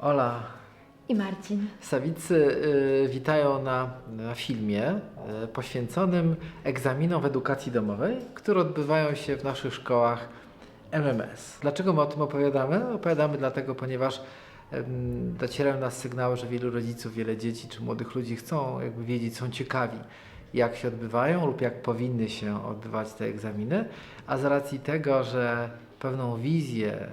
Ola, I Marcin. Sawicy y, witają na, na filmie y, poświęconym egzaminom w edukacji domowej, które odbywają się w naszych szkołach MMS. Dlaczego my o tym opowiadamy? Opowiadamy dlatego, ponieważ docierają nas sygnały, że wielu rodziców, wiele dzieci czy młodych ludzi chcą jakby wiedzieć, są ciekawi, jak się odbywają lub jak powinny się odbywać te egzaminy, a z racji tego, że pewną wizję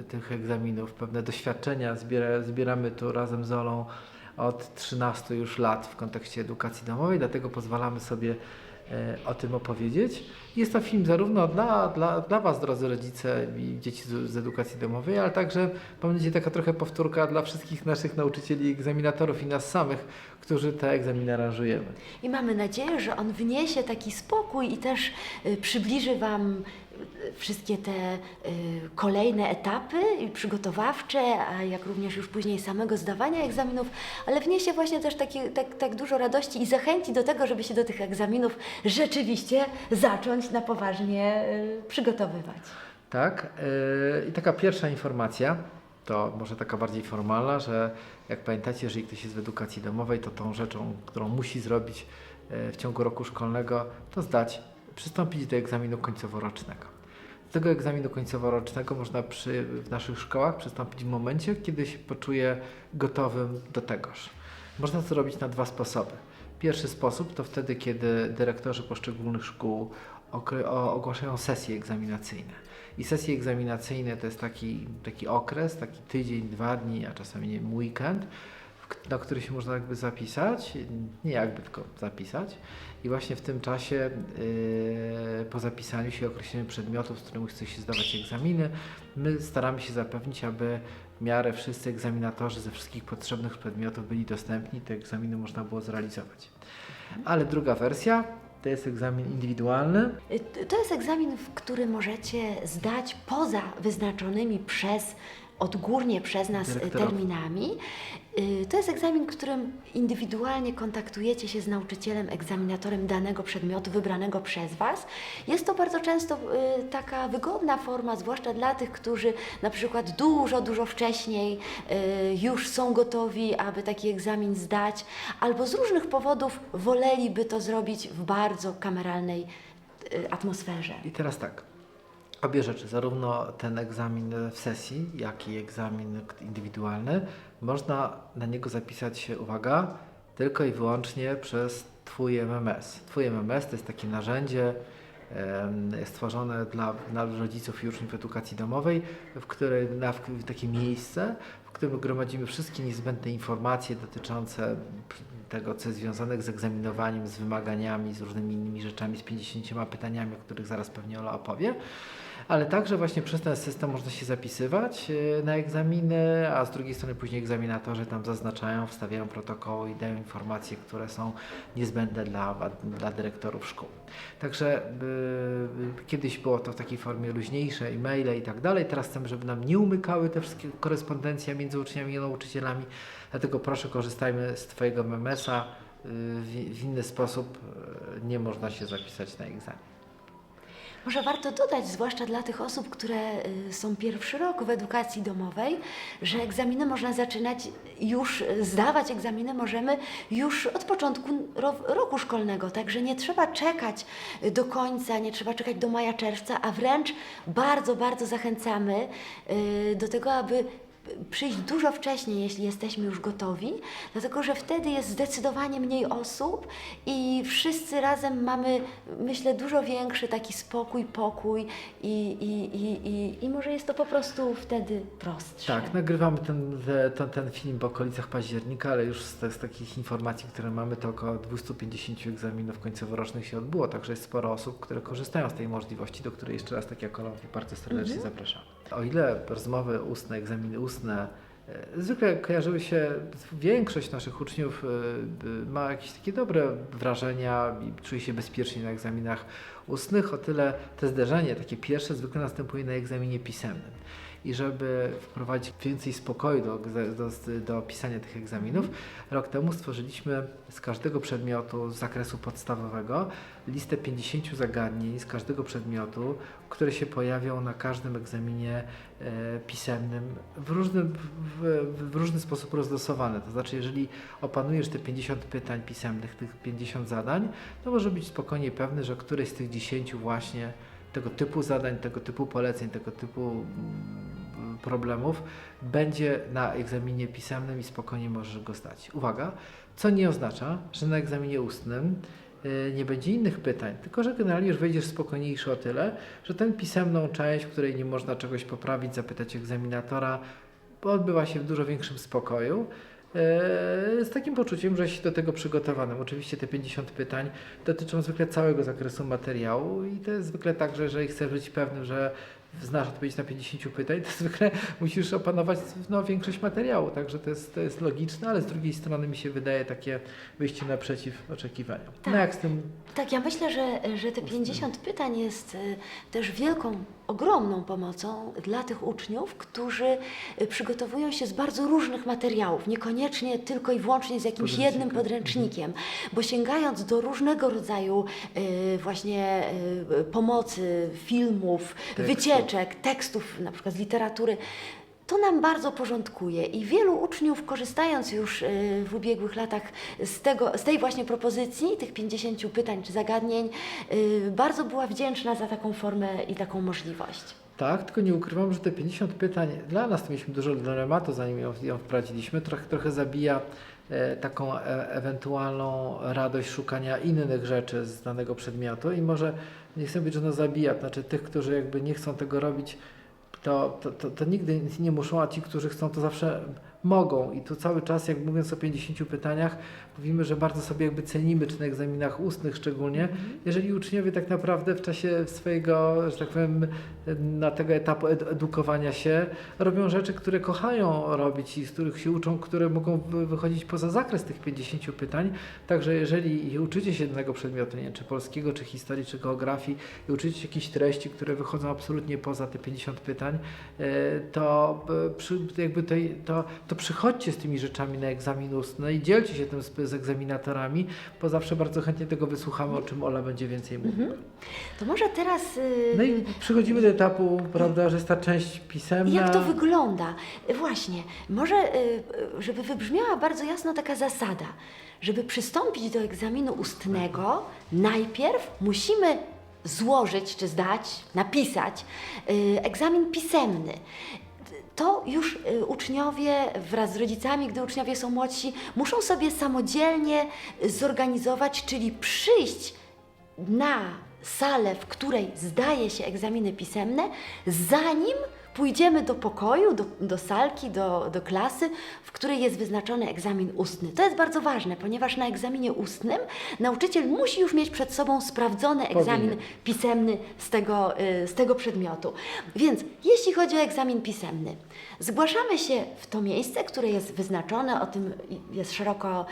y, tych egzaminów, pewne doświadczenia zbiera, zbieramy tu razem z Olą od 13 już lat w kontekście edukacji domowej, dlatego pozwalamy sobie e, o tym opowiedzieć. Jest to film zarówno dla, dla, dla Was, drodzy rodzice i dzieci z, z edukacji domowej, ale także mam nadzieję taka trochę powtórka dla wszystkich naszych nauczycieli, egzaminatorów i nas samych, którzy te egzaminy aranżujemy. I mamy nadzieję, że on wniesie taki spokój i też y, przybliży Wam wszystkie te y, kolejne etapy przygotowawcze, a jak również już później samego zdawania egzaminów, ale wniesie właśnie też taki, tak, tak dużo radości i zachęci do tego, żeby się do tych egzaminów rzeczywiście zacząć na poważnie y, przygotowywać. Tak. yy, I taka pierwsza informacja, to może taka bardziej formalna, że jak pamiętacie, jeżeli ktoś jest w edukacji domowej, to tą rzeczą, którą musi zrobić w ciągu roku szkolnego, to zdać, przystąpić do egzaminu końcoworocznego. Do tego egzaminu końcoworocznego można przy, w naszych szkołach przystąpić w momencie, kiedy się poczuje gotowym do tegoż. Można to zrobić na dwa sposoby. Pierwszy sposób to wtedy, kiedy dyrektorzy poszczególnych szkół ogłaszają sesje egzaminacyjne. I sesje egzaminacyjne to jest taki, taki okres, taki tydzień, dwa dni, a czasami nie weekend, na który się można jakby zapisać, nie jakby, tylko zapisać. I właśnie w tym czasie yy, po zapisaniu się określeniu przedmiotów, z którymi chce się zdawać egzaminy, my staramy się zapewnić, aby w miarę wszyscy egzaminatorzy ze wszystkich potrzebnych przedmiotów byli dostępni, te egzaminy można było zrealizować. Ale druga wersja to jest egzamin indywidualny, Y, To jest egzamin, w który możecie zdać poza wyznaczonymi przez odgórnie przez nas Dyrektorowi. terminami. Y, To jest egzamin, którym indywidualnie kontaktujecie się z nauczycielem, egzaminatorem danego przedmiotu wybranego przez Was. Jest to bardzo często y, taka wygodna forma, zwłaszcza dla tych, którzy na przykład dużo, dużo wcześniej y, już są gotowi, aby taki egzamin zdać, albo z różnych powodów woleliby to zrobić w bardzo kameralnej atmosferze. I teraz tak. Obie rzeczy, zarówno ten egzamin w sesji, jak i egzamin indywidualny, można na niego zapisać się, uwaga, tylko i wyłącznie przez Twój MMS. Twój MMS to jest takie narzędzie stworzone dla, dla rodziców i uczniów edukacji domowej, w którym na, w takie miejsce, w którym gromadzimy wszystkie niezbędne informacje dotyczące tego, co jest związane z egzaminowaniem, z wymaganiami, z różnymi innymi rzeczami, z 50 pytaniami, o których zaraz pewnie Ola opowie. Ale także właśnie przez ten system można się zapisywać e, na egzaminy, a z drugiej strony później egzaminatorzy tam zaznaczają, wstawiają protokoły i dają informacje, które są niezbędne dla, dla dyrektorów szkół. Także y, kiedyś było to w takiej formie luźniejsze, e-maile i tak dalej. Teraz chcemy, żeby nam nie umykały te wszystkie korespondencja między uczniami i nauczycielami. Dlatego proszę korzystajmy z Twojego MMS-a. Y, W, w inny sposób nie można się zapisać na egzamin. Może warto dodać, zwłaszcza dla tych osób, które y, są pierwszy rok w edukacji domowej, że egzaminy można zaczynać już, y, zdawać egzaminy możemy już od początku ro, roku szkolnego, także nie trzeba czekać y, do końca, nie trzeba czekać do maja, czerwca, a wręcz bardzo, bardzo zachęcamy do tego, aby przyjść dużo wcześniej, jeśli jesteśmy już gotowi, dlatego że wtedy jest zdecydowanie mniej osób i wszyscy razem mamy, myślę, dużo większy taki spokój, pokój i, i, i, i, i może jest to po prostu wtedy prostsze. Tak, nagrywamy ten, te- ten, ten film w okolicach października, ale już z, z takich informacji, które mamy, to około 250 egzaminów końcoworocznych się odbyło, także jest sporo osób, które korzystają z tej możliwości, do której jeszcze raz, tak jak Ola bardzo serdecznie zapraszam. O ile rozmowy ustne, egzaminy ustne e, zwykle kojarzyły się, większość naszych uczniów e, ma jakieś takie dobre wrażenia i czuje się bezpiecznie na egzaminach ustnych, o tyle to zderzenie takie pierwsze zwykle następuje na egzaminie pisemnym. I żeby wprowadzić więcej spokoju do, do, do pisania tych egzaminów, rok temu stworzyliśmy z każdego przedmiotu z zakresu podstawowego listę 50 zagadnień z każdego przedmiotu, które się pojawią na każdym egzaminie e, pisemnym w różny, w, w, różny sposób rozlosowane. To znaczy, jeżeli opanujesz te 50 pytań pisemnych, tych 50 zadań, to może być spokojnie pewny, że któreś z tych 10 właśnie tego typu zadań, tego typu poleceń, tego typu mm, problemów będzie na egzaminie pisemnym i spokojnie możesz go zdać. Uwaga, co nie oznacza, że na egzaminie ustnym y, nie będzie innych pytań, tylko że generalnie już wejdziesz spokojniejszy o tyle, że tę pisemną część, której nie można czegoś poprawić, zapytać egzaminatora, odbywa się w dużo większym spokoju. E, Z takim poczuciem, że jesteś do tego przygotowany. Oczywiście te 50 pytań dotyczą zwykle całego zakresu materiału i to jest zwykle tak, że jeżeli chcesz być pewnym, że znasz odpowiedź na 50 pytań, to zwykle musisz opanować no, większość materiału, także to jest, to jest logiczne, ale z drugiej strony mi się wydaje takie wyjście naprzeciw oczekiwaniom. Tak. No jak z tym Tak, ja myślę, że, że te 50 pytań jest y, też wielką, ogromną pomocą dla tych uczniów, którzy y, przygotowują się z bardzo różnych materiałów, niekoniecznie tylko i wyłącznie z jakimś Podręcznikiem. jednym podręcznikiem, bo sięgając do różnego rodzaju y, właśnie y, pomocy, filmów, Tekstów. wycieczek, tekstów, na przykład z literatury, to nam bardzo porządkuje i wielu uczniów, korzystając już y, w ubiegłych latach z, tego, z tej właśnie propozycji, tych 50 pytań czy zagadnień, y, bardzo była wdzięczna za taką formę i taką możliwość. Tak, tylko nie ukrywam, że te 50 pytań, dla nas to mieliśmy dużo dylematu, zanim ją, wprowadziliśmy, trochę, trochę zabija e, taką e, ewentualną radość szukania innych rzeczy z danego przedmiotu i może, nie chcę być, że no zabija, to znaczy tych, którzy jakby nie chcą tego robić, to, to, to, nigdy nie muszą, a ci, którzy chcą, to zawsze mogą. I tu cały czas, jak mówiąc o 50 pytaniach, mówimy, że bardzo sobie jakby cenimy, czy na egzaminach ustnych szczególnie, jeżeli uczniowie tak naprawdę w czasie swojego, że tak powiem, na tego etapu ed- edukowania się, robią rzeczy, które kochają robić i z których się uczą, które mogą wy- wychodzić poza zakres tych 50 pytań. Także jeżeli uczycie się jednego przedmiotu, nie wiem, czy polskiego, czy historii, czy geografii i uczycie się jakichś treści, które wychodzą absolutnie poza te 50 pytań, e, to e, przy, jakby tej, to, to przychodźcie z tymi rzeczami na egzamin ustny i dzielcie się tym z, z egzaminatorami, bo zawsze bardzo chętnie tego wysłuchamy, o czym Ola będzie więcej mówiła. To może teraz. y, No i przechodzimy do etapu, prawda, że jest ta część pisemna. Jak to wygląda? Właśnie, może, y, y, żeby wybrzmiała bardzo jasno taka zasada, żeby przystąpić do egzaminu ustnego, najpierw musimy złożyć czy zdać, napisać y, egzamin pisemny. To już y, uczniowie wraz z rodzicami, gdy uczniowie są młodsi, muszą sobie samodzielnie zorganizować, czyli przyjść na salę, w której zdaje się egzaminy pisemne, zanim pójdziemy do pokoju, do, do salki, do, do klasy, w której jest wyznaczony egzamin ustny. To jest bardzo ważne, ponieważ na egzaminie ustnym nauczyciel musi już mieć przed sobą sprawdzony egzamin Powinien. pisemny z tego, y, z tego przedmiotu. Więc jeśli chodzi o egzamin pisemny, zgłaszamy się w to miejsce, które jest wyznaczone, o tym jest szeroko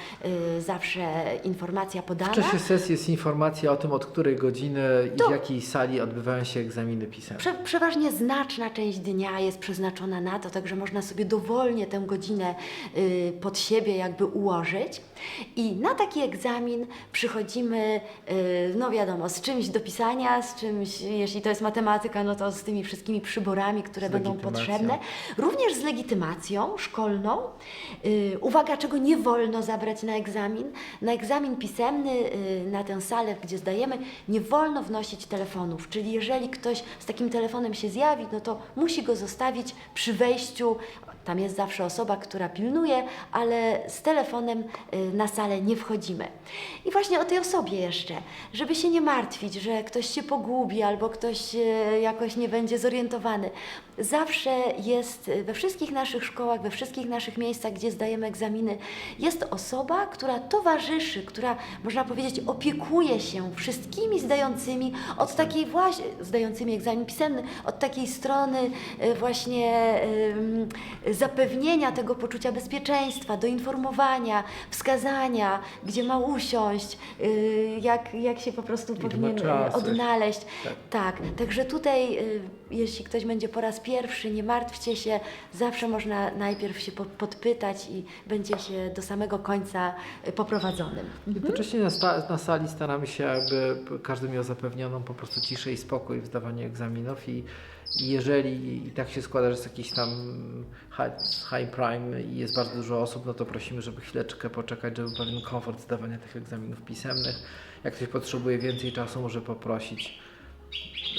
y, zawsze informacja W podana. czasie sesji jest informacja o tym, od której godziny i To- w jakiej sali odbywają się egzaminy pisemne. Prze, przeważnie znaczna część dnia jest przeznaczona na to, także można sobie dowolnie tę godzinę y, pod siebie jakby ułożyć. I na taki egzamin przychodzimy, y, no wiadomo, z czymś do pisania, z czymś, jeśli to jest matematyka, no to z tymi wszystkimi przyborami, które będą potrzebne. Również z legitymacją szkolną. Y, uwaga, czego nie wolno zabrać na egzamin. Na egzamin pisemny, na tę salę, gdzie zdajemy, nie wolno wnosić telefonów. Czyli jeżeli ktoś z takim telefonem się zjawi, no to musi go zostawić przy wejściu. Tam jest zawsze osoba, która pilnuje, ale z telefonem y, na salę nie wchodzimy. I właśnie o tej osobie jeszcze, żeby się nie martwić, że ktoś się pogubi albo ktoś y, jakoś nie będzie zorientowany. Zawsze jest y, we wszystkich naszych szkołach, we wszystkich naszych miejscach, gdzie zdajemy egzaminy, jest osoba, która towarzyszy, która można powiedzieć opiekuje się wszystkimi zdającymi od takiej właśnie, zdającymi egzamin pisemny, od takiej strony y, właśnie zapewnienia tego poczucia bezpieczeństwa, doinformowania, wskazania, gdzie ma usiąść, y, jak, jak się po prostu powinien odnaleźć. Tak. Tak, także tutaj jeśli ktoś będzie po raz pierwszy, nie martwcie się, zawsze można najpierw się po- podpytać i będzie się do samego końca y, poprowadzonym. Jednocześnie na, sta- na sali staramy się, aby każdy miał zapewnioną po prostu ciszę i spokój w zdawaniu egzaminów i, i jeżeli i tak się składa, że jest jakiś tam high, high prime i jest bardzo dużo osób, no to prosimy, żeby chwileczkę poczekać, żeby był pewien komfort zdawania tych egzaminów pisemnych. Jak ktoś potrzebuje więcej czasu, może poprosić.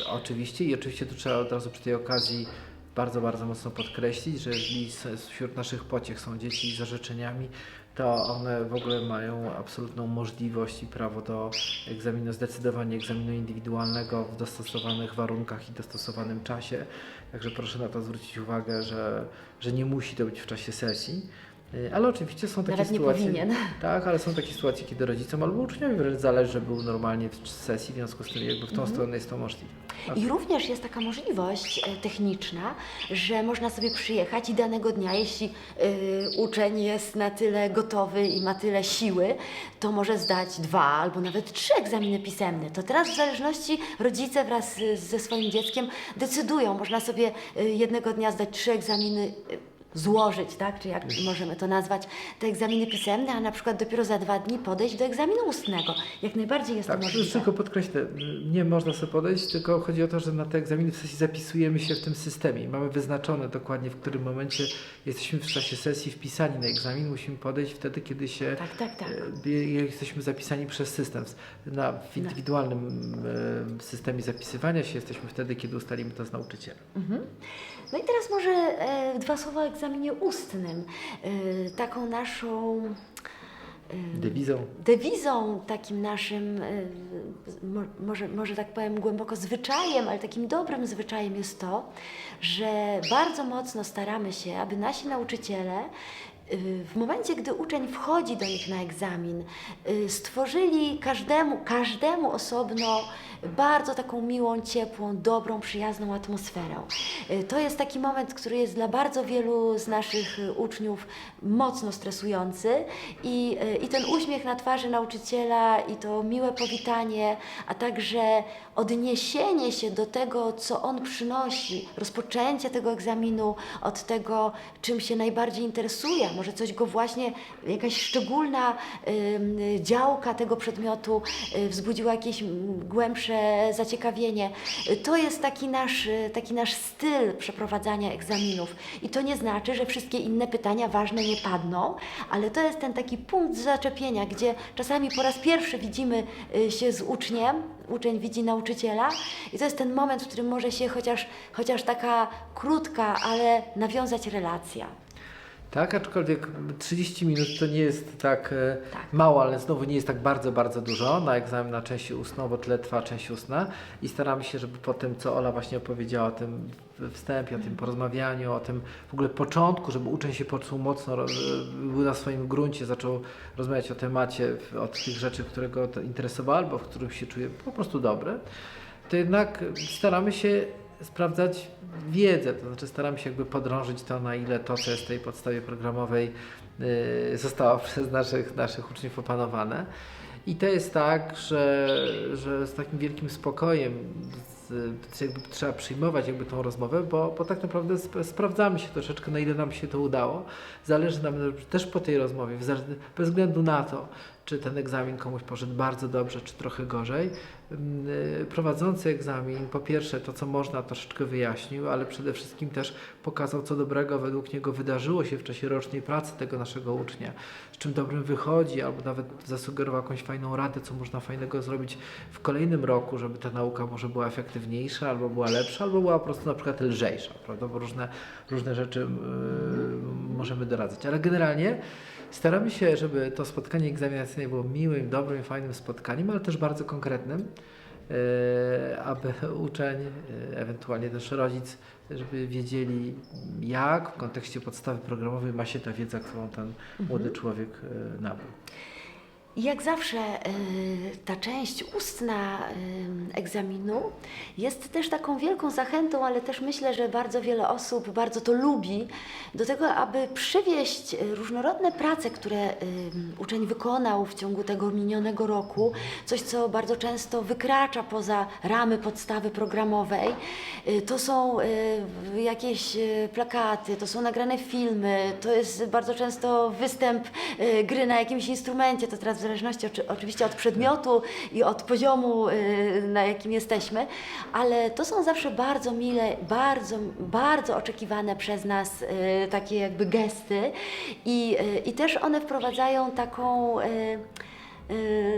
Oczywiście i oczywiście tu trzeba od razu przy tej okazji bardzo, bardzo mocno podkreślić, że jeżeli wśród naszych pociech są dzieci z zarzeczeniami, to one w ogóle mają absolutną możliwość i prawo do egzaminu, zdecydowanie egzaminu indywidualnego w dostosowanych warunkach i dostosowanym czasie. Także proszę na to zwrócić uwagę, że, że nie musi to być w czasie sesji. Y, Ale oczywiście są takie Nawet nie sytuacje. powinien. Tak, ale są takie sytuacje, kiedy rodzicom albo uczniowi wręcz zależy, żeby był normalnie w sesji, w związku z tym jakby w tą stronę jest to możliwe. Tak. I również jest taka możliwość e, techniczna, że można sobie przyjechać i danego dnia, jeśli y, uczeń jest na tyle gotowy i ma tyle siły, to może zdać dwa albo nawet trzy egzaminy pisemne. To teraz w zależności rodzice wraz ze swoim dzieckiem decydują. Można sobie y, jednego dnia zdać trzy egzaminy. Złożyć, tak, czy jak możemy to nazwać, te egzaminy pisemne, a na przykład dopiero za dwa dni podejść do egzaminu ustnego. Jak najbardziej jest Tak, to możliwe. tylko podkreślę, nie można sobie podejść, tylko chodzi o to, że na te egzaminy w sesji zapisujemy się w tym systemie i mamy wyznaczone dokładnie, w którym momencie jesteśmy w czasie sesji wpisani na egzamin. Musimy podejść wtedy, kiedy się Tak, tak, tak. e, jesteśmy zapisani przez system. Na, w indywidualnym e, systemie zapisywania się jesteśmy wtedy, kiedy ustalimy to z nauczycielem. Mhm. No i teraz może e, dwa słowa o egzaminie ustnym. E, taką naszą e, Dewizą dewizą, takim naszym, e, mo, może, może tak powiem głęboko zwyczajem, ale takim dobrym zwyczajem jest to, że bardzo mocno staramy się, aby nasi nauczyciele w momencie, gdy uczeń wchodzi do nich na egzamin, e, stworzyli każdemu, każdemu osobno bardzo taką miłą, ciepłą, dobrą, przyjazną atmosferę. E, To jest taki moment, który jest dla bardzo wielu z naszych e, uczniów mocno stresujący i, i ten uśmiech na twarzy nauczyciela i to miłe powitanie, a także odniesienie się do tego, co on przynosi, rozpoczęcie tego egzaminu od tego, czym się najbardziej interesuje, może coś go właśnie, jakaś szczególna działka tego przedmiotu y, wzbudziła jakieś mm, głębsze zaciekawienie. To jest taki nasz, y, taki nasz styl przeprowadzania egzaminów. I to nie znaczy, że wszystkie inne pytania ważne nie padną, ale to jest ten taki punkt zaczepienia, gdzie czasami po raz pierwszy widzimy y, się z uczniem, uczeń widzi nauczyciela i to jest ten moment, w którym może się chociaż, chociaż taka krótka, ale nawiązać relacja. Tak, aczkolwiek 30 minut to nie jest tak, e, Tak. mało, ale znowu nie jest tak bardzo, bardzo dużo. Na egzamin na części ustną, bo tyle trwa część ustna. I staramy się, żeby po tym, co Ola właśnie opowiedziała o tym wstępie, o tym porozmawianiu, o tym w ogóle początku, żeby uczeń się poczuł mocno, ro- był na swoim gruncie, zaczął rozmawiać o temacie, od tych rzeczy, które go interesowały, albo w których się czuje po prostu dobry, to jednak staramy się sprawdzać wiedzę, to znaczy staramy się jakby podrążyć to, na ile to, co jest w tej podstawie programowej y, zostało przez naszych, naszych uczniów opanowane. I to jest tak, że, że z takim wielkim spokojem z, jakby trzeba przyjmować jakby tą rozmowę, bo, bo tak naprawdę sp- sprawdzamy się troszeczkę, na ile nam się to udało. Zależy nam też po tej rozmowie, bez względu na to, czy ten egzamin komuś poszedł bardzo dobrze, czy trochę gorzej. Ym, y, Prowadzący egzamin, po pierwsze, to co można troszeczkę wyjaśnił, ale przede wszystkim też pokazał, co dobrego według niego wydarzyło się w czasie rocznej pracy tego naszego ucznia, z czym dobrym wychodzi, albo nawet zasugerował jakąś fajną radę, co można fajnego zrobić w kolejnym roku, żeby ta nauka może była efektywniejsza, albo była lepsza, albo była po prostu na przykład lżejsza, prawda? Bo różne, różne rzeczy yy, możemy doradzać. Ale generalnie staramy się, żeby to spotkanie egzaminacyjne było miłym, dobrym, fajnym spotkaniem, ale też bardzo konkretnym, yy, aby uczeń, yy, ewentualnie też rodzic, żeby wiedzieli, jak w kontekście podstawy programowej ma się ta wiedza, którą ten młody człowiek yy, nabył. Jak zawsze y, ta część ustna y, egzaminu jest też taką wielką zachętą, ale też myślę, że bardzo wiele osób bardzo to lubi, do tego, aby przywieźć różnorodne prace, które y, uczeń wykonał w ciągu tego minionego roku, coś, co bardzo często wykracza poza ramy podstawy programowej. To są jakieś plakaty, to są nagrane filmy, to jest bardzo często występ gry na jakimś instrumencie, to teraz zależności oczy, oczywiście od przedmiotu i od poziomu, y, na jakim jesteśmy, ale to są zawsze bardzo mile, bardzo, bardzo oczekiwane przez nas y, takie jakby gesty i, y, i też one wprowadzają taką,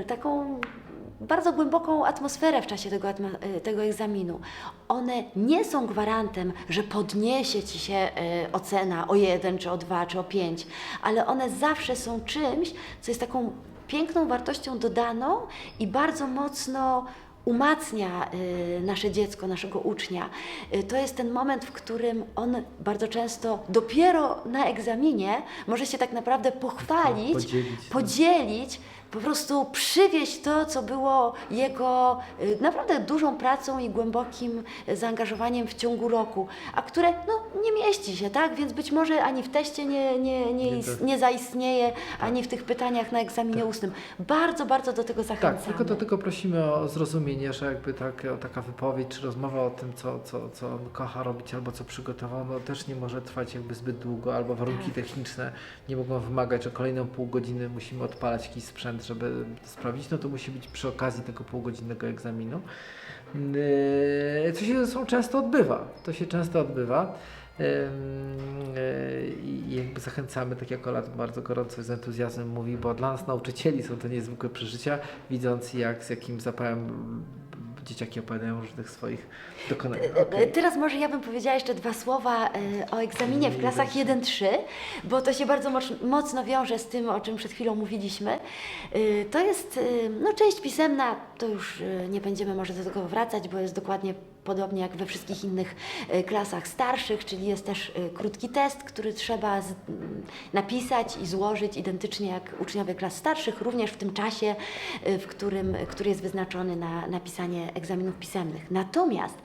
taką bardzo głęboką atmosferę w czasie tego, tego egzaminu. One nie są gwarantem, że podniesie ci się ocena o jeden, czy o dwa, czy o pięć, ale one zawsze są czymś, co jest taką piękną wartością dodaną i bardzo mocno umacnia y, nasze dziecko, naszego ucznia. Y, to jest ten moment, w którym on bardzo często dopiero na egzaminie może się tak naprawdę pochwalić, Podzielić. podzielić, po prostu przywieźć to, co było jego y, naprawdę dużą pracą i głębokim y, zaangażowaniem w ciągu roku, a które no, nie mieści się, tak? Więc być może ani w teście nie, nie, nie, Nie nie zaistnieje, ani w tych pytaniach na egzaminie ustnym. Bardzo, bardzo do tego zachęcamy. Tak, tylko to tylko prosimy o zrozumienie, że jakby tak, taka wypowiedź czy rozmowa o tym, co, co, co on kocha robić albo co przygotował, no też nie może trwać jakby zbyt długo, albo warunki Tak. techniczne nie mogą wymagać, że kolejną pół godziny musimy odpalać jakiś sprzęt, żeby to sprawdzić, no to musi być przy okazji tego półgodzinnego egzaminu. Yy, Co się zresztą często odbywa, to się często odbywa. Ym, yy, I jakby zachęcamy, tak jak Ola bardzo gorąco z entuzjazmem mówi, bo dla nas nauczycieli są to niezwykłe przeżycia, widząc jak z jakim zapałem dzieciaki opowiadają o różnych swoich dokonaniach. E, Okej. Teraz może ja bym powiedziała jeszcze dwa słowa e, o egzaminie w klasach 1-3, bo to się bardzo moc- mocno wiąże z tym, o czym przed chwilą mówiliśmy. E, To jest e, no, część pisemna, to już e, nie będziemy może do tego wracać, bo jest dokładnie podobnie jak we wszystkich innych e, klasach starszych, czyli jest też e, krótki test, który trzeba z, m, napisać i złożyć identycznie jak uczniowie klas starszych, również w tym czasie, e, w którym, który jest wyznaczony na napisanie egzaminów pisemnych. Natomiast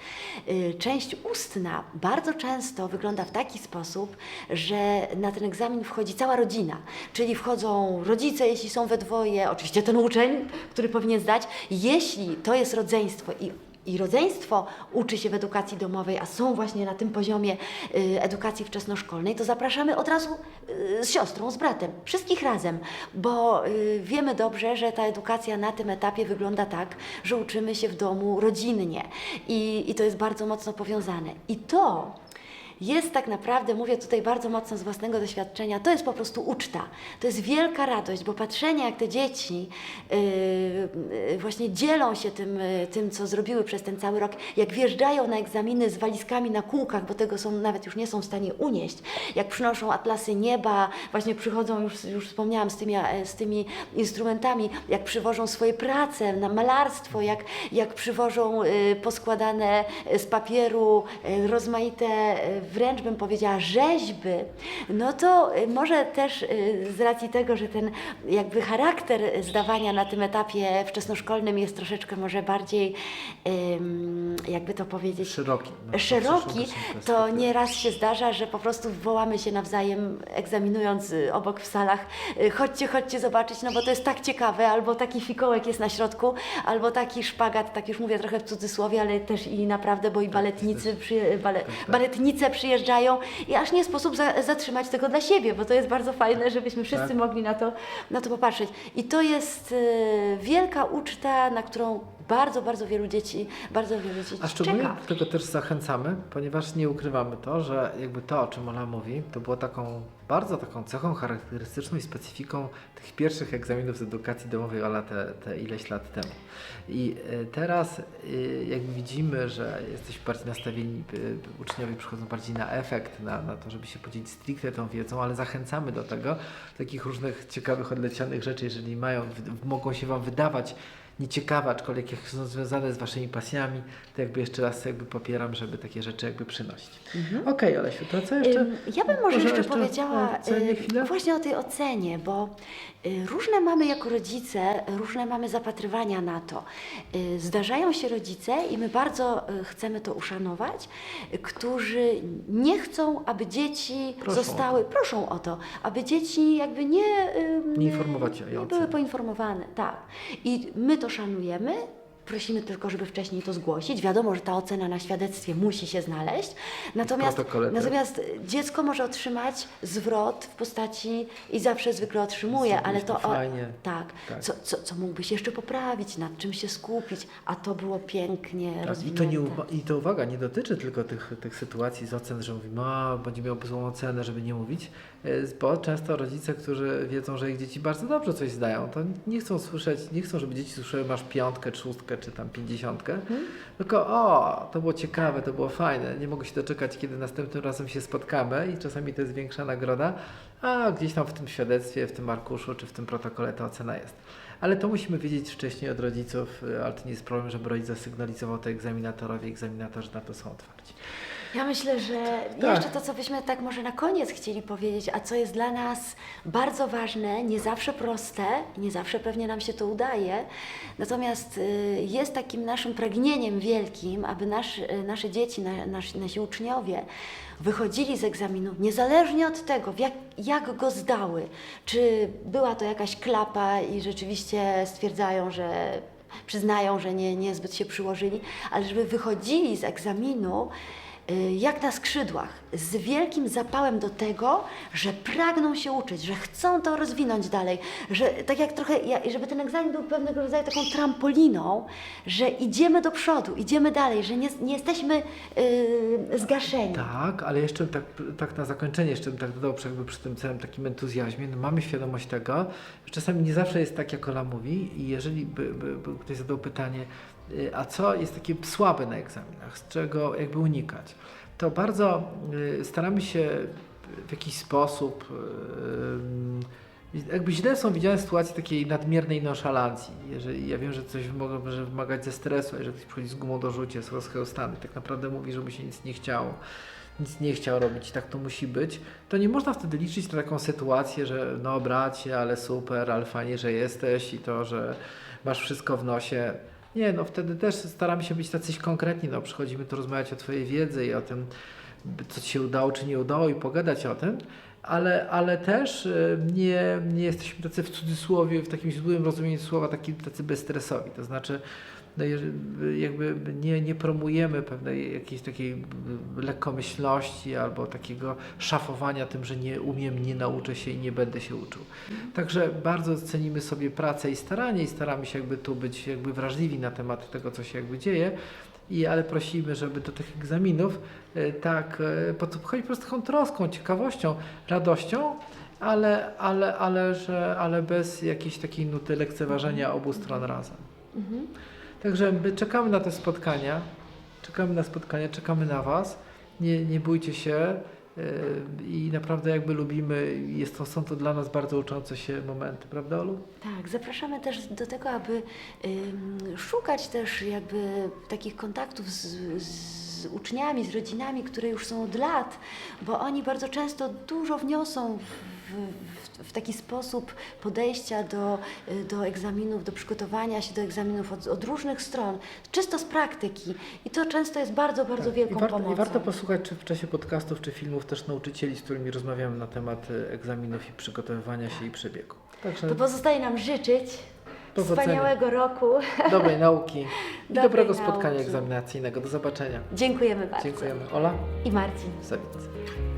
część ustna bardzo często wygląda w taki sposób, że na ten egzamin wchodzi cała rodzina, czyli wchodzą rodzice, jeśli są we dwoje, oczywiście ten uczeń, który powinien zdać, jeśli to jest rodzeństwo i i rodzeństwo uczy się w edukacji domowej, a są właśnie na tym poziomie y, edukacji wczesnoszkolnej, to zapraszamy od razu y, z siostrą, z bratem, wszystkich razem, bo y, wiemy dobrze, że ta edukacja na tym etapie wygląda tak, że uczymy się w domu rodzinnie i, i to jest bardzo mocno powiązane. I to jest tak naprawdę, mówię tutaj bardzo mocno z własnego doświadczenia, to jest po prostu uczta. To jest wielka radość, bo patrzenie jak te dzieci yy, yy, właśnie dzielą się tym, yy, tym, co zrobiły przez ten cały rok, jak wjeżdżają na egzaminy z walizkami na kółkach, bo tego są nawet już nie są w stanie unieść, jak przynoszą atlasy nieba, właśnie przychodzą, już, już wspomniałam, z tymi, e, z tymi instrumentami, jak przywożą swoje prace na malarstwo, jak, jak przywożą y, poskładane z papieru y, rozmaite, y, wręcz bym powiedziała, rzeźby, no to y, może też y, z racji tego, że ten jakby charakter zdawania na tym etapie wczesnoszkolnym jest troszeczkę może bardziej, jakby to powiedzieć, Szeroki. no, szeroki, to nieraz się zdarza, że po prostu wołamy się nawzajem, egzaminując y, obok w salach, chodźcie, chodźcie zobaczyć, no bo to jest tak ciekawe, albo taki fikołek jest na środku, albo taki szpagat, tak już mówię trochę w cudzysłowie, ale też i naprawdę, bo i baletnicy, przy, bale, Tak, tak. baletnice przyjeżdżają i aż nie sposób za, zatrzymać tego dla siebie, bo to jest bardzo fajne, żebyśmy wszyscy Tak. mogli na to, na to popatrzeć. I to jest y, wielka uczta, na którą bardzo, bardzo wielu dzieci, bardzo wielu dzieci A szczególnie czeka. do tego też zachęcamy, ponieważ nie ukrywamy to, że jakby to, o czym Ola mówi, to było taką bardzo taką cechą charakterystyczną i specyfiką tych pierwszych egzaminów z edukacji domowej Ola te, te ileś lat temu. I y, teraz y, jakby widzimy, że jesteśmy bardziej nastawieni, y, uczniowie przychodzą bardziej na efekt, na, na to, żeby się podzielić stricte tą wiedzą, ale zachęcamy do tego, takich różnych ciekawych, odlecionych rzeczy, jeżeli mają, mogą się Wam wydawać nieciekawe, aczkolwiek jak są związane z waszymi pasjami, to jakby jeszcze raz jakby popieram, żeby takie rzeczy jakby przynosić. Okej, Olesiu, to co jeszcze? Ja bym może, jeszcze, jeszcze powiedziała o właśnie o tej ocenie, bo y, różne mamy jako rodzice, różne mamy zapatrywania na to. Y, Zdarzają się rodzice i my bardzo y, chcemy to uszanować, którzy nie chcą, aby dzieci Proszą o zostały, proszą o to, aby dzieci jakby nie, Nie informować o nie jej były poinformowane. Tak. I my to szanujemy. Prosimy tylko, żeby wcześniej to zgłosić. Wiadomo, że ta ocena na świadectwie musi się znaleźć. Natomiast, protokole też. natomiast dziecko może otrzymać zwrot w postaci i zawsze zwykle otrzymuje, ale to Zrobiliśmy o, fajnie. tak, Tak. Co, co, co mógłbyś jeszcze poprawić, nad czym się skupić, a to było pięknie Tak, I rozwinięte. to, nie, uwa- I to uwaga, nie dotyczy tylko tych, tych sytuacji z ocen, że mówimy, a będzie miał złą ocenę, żeby nie mówić, e, bo często rodzice, którzy wiedzą, że ich dzieci bardzo dobrze coś zdają, to nie chcą słyszeć, nie chcą, żeby dzieci słyszały, masz piątkę, szóstkę czy tam pięćdziesiątkę, Mhm. tylko o, to było ciekawe, to było fajne, nie mogę się doczekać, kiedy następnym razem się spotkamy i czasami to jest większa nagroda, a gdzieś tam w tym świadectwie, w tym arkuszu czy w tym protokole ta ocena jest. Ale to musimy wiedzieć wcześniej od rodziców, y, ale to nie jest problem, żeby rodzic zasygnalizował to egzaminatorowi, egzaminatorzy na to są otwarci. Ja myślę, że Tak. jeszcze to, co byśmy tak może na koniec chcieli powiedzieć, a co jest dla nas bardzo ważne, nie zawsze proste, nie zawsze pewnie nam się to udaje, natomiast y, jest takim naszym pragnieniem wielkim, aby nasz, y, nasze dzieci, na, nasi, nasi uczniowie wychodzili z egzaminu, niezależnie od tego, jak, jak go zdały, czy była to jakaś klapa i rzeczywiście stwierdzają, że przyznają, że nie, niezbyt się przyłożyli, ale żeby wychodzili z egzaminu jak na skrzydłach, z wielkim zapałem do tego, że pragną się uczyć, że chcą to rozwinąć dalej, że tak jak trochę, żeby ten egzamin był pewnego rodzaju taką trampoliną, że idziemy do przodu, idziemy dalej, że nie, nie jesteśmy y, zgaszeni. Tak, ale jeszcze tak, tak na zakończenie jeszcze bym tak dodał przy- przy tym całym takim entuzjazmie, no mamy świadomość tego, że czasami nie zawsze jest tak, jak Ola mówi i jeżeli by, by, by ktoś zadał pytanie, y, a co jest takie słabe na egzaminach, z czego jakby unikać, to bardzo y, staramy się w jakiś sposób y, jakby źle są widziane sytuacje takiej nadmiernej nonszalancji. Jeżeli ja wiem, że coś może wymagać ze stresu, jeżeli ktoś przychodzi z gumą do rzucia, z rozchełstany, tak naprawdę mówi, że się nic nie chciało, nic nie chciał robić i tak to musi być, to nie można wtedy liczyć na taką sytuację, że no bracie, ale super, ale fajnie, że jesteś i to, że masz wszystko w nosie. Nie, no wtedy też staramy się być tacyś konkretni, no przychodzimy tu rozmawiać o Twojej wiedzy i o tym, co Ci się udało, czy nie udało i pogadać o tym, ale, ale też y, nie, nie jesteśmy tacy w cudzysłowie, w takim złym rozumieniu słowa, taki, tacy bezstresowi. To znaczy, no, jakby nie, nie promujemy pewnej jakiejś takiej lekkomyślności albo takiego szafowania tym, że nie umiem, nie nauczę się i nie będę się uczył. Także bardzo cenimy sobie pracę i staranie i staramy się jakby tu być jakby wrażliwi na temat tego, co się jakby dzieje. I, ale prosimy, żeby do tych egzaminów e, tak e, podchodzić po prostu taką troską, ciekawością, radością, ale, ale, ale, że, ale bez jakiejś takiej nuty lekceważenia obu stron razem. Mhm. Także my czekamy na te spotkania, czekamy na spotkania, czekamy na Was. Nie, nie bójcie się i naprawdę jakby lubimy, jest to, są to dla nas bardzo uczące się momenty, prawda Olu? Tak, zapraszamy też do tego, aby ym, szukać też jakby takich kontaktów z, z uczniami, z rodzinami, które już są od lat, bo oni bardzo często dużo wniosą w, w, w taki sposób podejścia do, y, do egzaminów, do przygotowania się do egzaminów od, od różnych stron, czysto z praktyki. I to często jest bardzo, bardzo Tak. wielką I warto, pomocą. I warto posłuchać czy w czasie podcastów czy filmów też nauczycieli, z którymi rozmawiamy na temat y, egzaminów i przygotowywania się i przebiegu. Także To pozostaje nam życzyć Powodzenia. wspaniałego roku. dobrej nauki i Dobrej dobrego spotkania nauki. egzaminacyjnego. Do zobaczenia. Dziękujemy bardzo. Dziękujemy. Ola I Marcin. Zawidz.